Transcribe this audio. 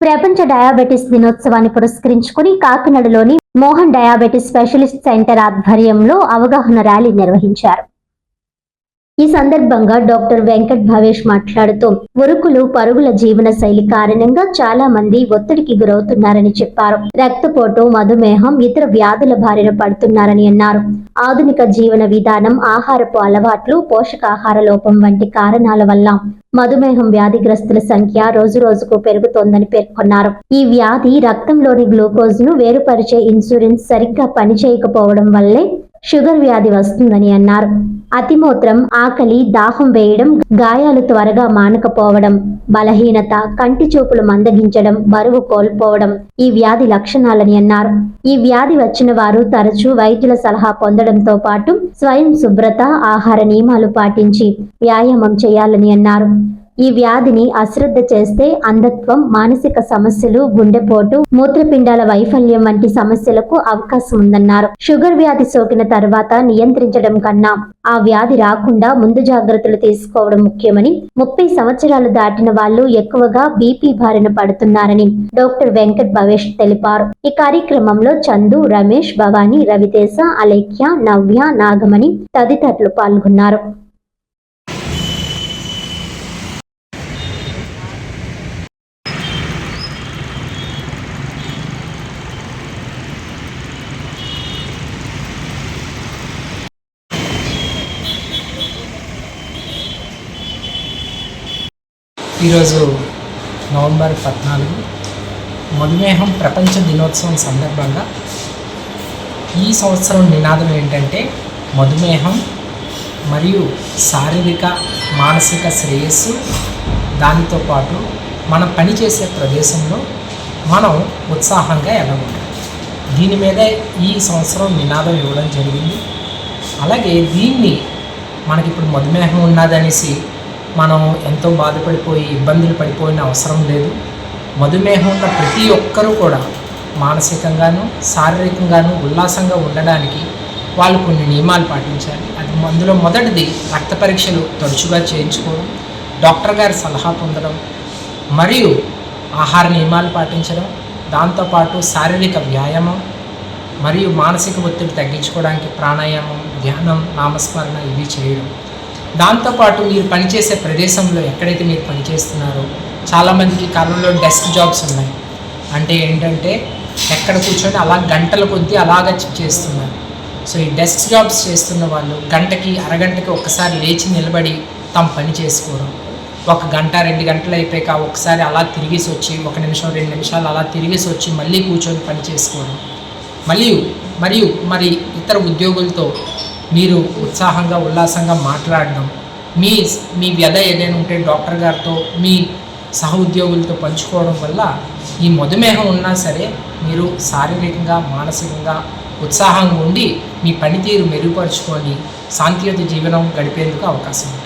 ప్రపంచ డయాబెటిస్ దినోత్సవాన్ని పురస్కరించుకుని కాకినాడలోని మోహన్ డయాబెటిస్ స్పెషలిస్ట్ సెంటర్ ఆధ్వర్యంలో అవగాహన ర్యాలీ నిర్వహించారు. ఈ సందర్భంగా డాక్టర్ వెంకట్ భవేష్ మాట్లాడుతూ ఉరుకులు పరుగుల జీవన శైలి కారణంగా చాలా మంది ఒత్తిడికి గురవుతున్నారని చెప్పారు. రక్తపోటు మధుమేహం ఇతర వ్యాధుల బారిన పడుతున్నారని అన్నారు. ఆధునిక జీవన విధానం ఆహారపు అలవాట్లు పోషకాహార లోపం వంటి కారణాల వల్ల మధుమేహం వ్యాధిగ్రస్తుల సంఖ్య రోజు రోజుకు పెరుగుతోందని పేర్కొన్నారు. ఈ వ్యాధి రక్తంలోని గ్లూకోజ్ను వేరుపరిచే ఇన్సూరెన్స్ సరిగ్గా పనిచేయకపోవడం వల్లే షుగర్ వ్యాధి వస్తుందని అన్నారు. అతిమూత్రం ఆకలి దాహం వేయడం గాయాలు త్వరగా మానకపోవడం బలహీనత కంటి చూపులు మందగించడం బరువు కోల్పోవడం ఈ వ్యాధి లక్షణాలని అన్నారు. ఈ వ్యాధి వచ్చిన వారు తరచూ వైద్యుల సలహా పొందడంతో పాటు స్వయం శుభ్రత ఆహార నియమాలు పాటించి వ్యాయామం చేయాలని అన్నారు. ఈ వ్యాధిని అశ్రద్ధ చేస్తే అంధత్వం మానసిక సమస్యలు గుండెపోటు మూత్రపిండాల వైఫల్యం వంటి సమస్యలకు అవకాశం ఉందన్నారు. షుగర్ వ్యాధి సోకిన తర్వాత నియంత్రించడం కన్నా ఆ వ్యాధి రాకుండా ముందు జాగ్రత్తలు తీసుకోవడం ముఖ్యమని ముప్పై సంవత్సరాలు దాటిన వాళ్ళు ఎక్కువగా బీపీ బారిన పడుతున్నారని డాక్టర్ వెంకట్ భవేష్ తెలిపారు. ఈ కార్యక్రమంలో చందు రమేష్ భవానీ రవితేజ అలేఖ్య నవ్య నాగమణి తదితరులు పాల్గొన్నారు. ఈరోజు నవంబర్ పద్నాలుగు. మధుమేహం ప్రపంచ దినోత్సవం సందర్భంగా ఈ సంవత్సరం నినాదం ఏంటంటే మధుమేహం మరియు శారీరక మానసిక శ్రేయస్సు దానితో పాటు మనం పనిచేసే ప్రదేశంలో మనం ఉత్సాహంగా ఎలా దీని మీద ఈ సంవత్సరం నినాదం ఇవ్వడం జరిగింది. అలాగే దీన్ని మనకి ఇప్పుడు మధుమేహం ఉన్నదనేసి మనం ఎంతో బాధపడిపోయి ఇబ్బందులు పడిపోయిన అవసరం లేదు. మధుమేహం ఉన్న ప్రతి ఒక్కరూ కూడా మానసికంగాను శారీరకంగాను ఉల్లాసంగా ఉండడానికి వాళ్ళు కొన్ని నియమాలు పాటించాలి. అది అందులో మొదటిది రక్త పరీక్షలు తరచుగా చేయించుకోవడం డాక్టర్ గారి సలహా పొందడం మరియు ఆహార నియమాలు పాటించడం దాంతోపాటు శారీరక వ్యాయామం మరియు మానసిక ఒత్తిడి తగ్గించుకోవడానికి ప్రాణాయామం ధ్యానం నామస్మరణ ఇవి చేయడం. దాంతోపాటు మీరు పనిచేసే ప్రదేశంలో ఎక్కడైతే మీరు పనిచేస్తున్నారో చాలామందికి కాలంలో డెస్క్ జాబ్స్ ఉన్నాయి. అంటే ఏంటంటే ఎక్కడ కూర్చొని అలా గంటల కొద్దీ అలాగ చేస్తున్నారు. సో ఈ డెస్క్ జాబ్స్ చేస్తున్న వాళ్ళు గంటకి అరగంటకి ఒక్కసారి లేచి నిలబడి తమ పని చేసుకోవడం. ఒక గంట రెండు గంటలు అయిపోయాక ఒకసారి అలా తిరిగేసి వచ్చి ఒక నిమిషం రెండు నిమిషాలు అలా తిరిగేసి వచ్చి మళ్ళీ కూర్చొని పని చేసుకోవడం. మరియు మరియు మరి ఇతర ఉద్యోగులతో మీరు ఉత్సాహంగా ఉల్లాసంగా మాట్లాడడం మీ మీ వ్యధ ఏదైనా ఉంటే డాక్టర్ గారితో మీ సహ ఉద్యోగులతో పంచుకోవడం వల్ల ఈ మధుమేహం ఉన్నా సరే మీరు శారీరకంగా మానసికంగా ఉత్సాహంగా ఉండి మీ పనితీరు మెరుగుపరుచుకొని శాంతియుత జీవనం గడిపేందుకు అవకాశం ఉంటుంది.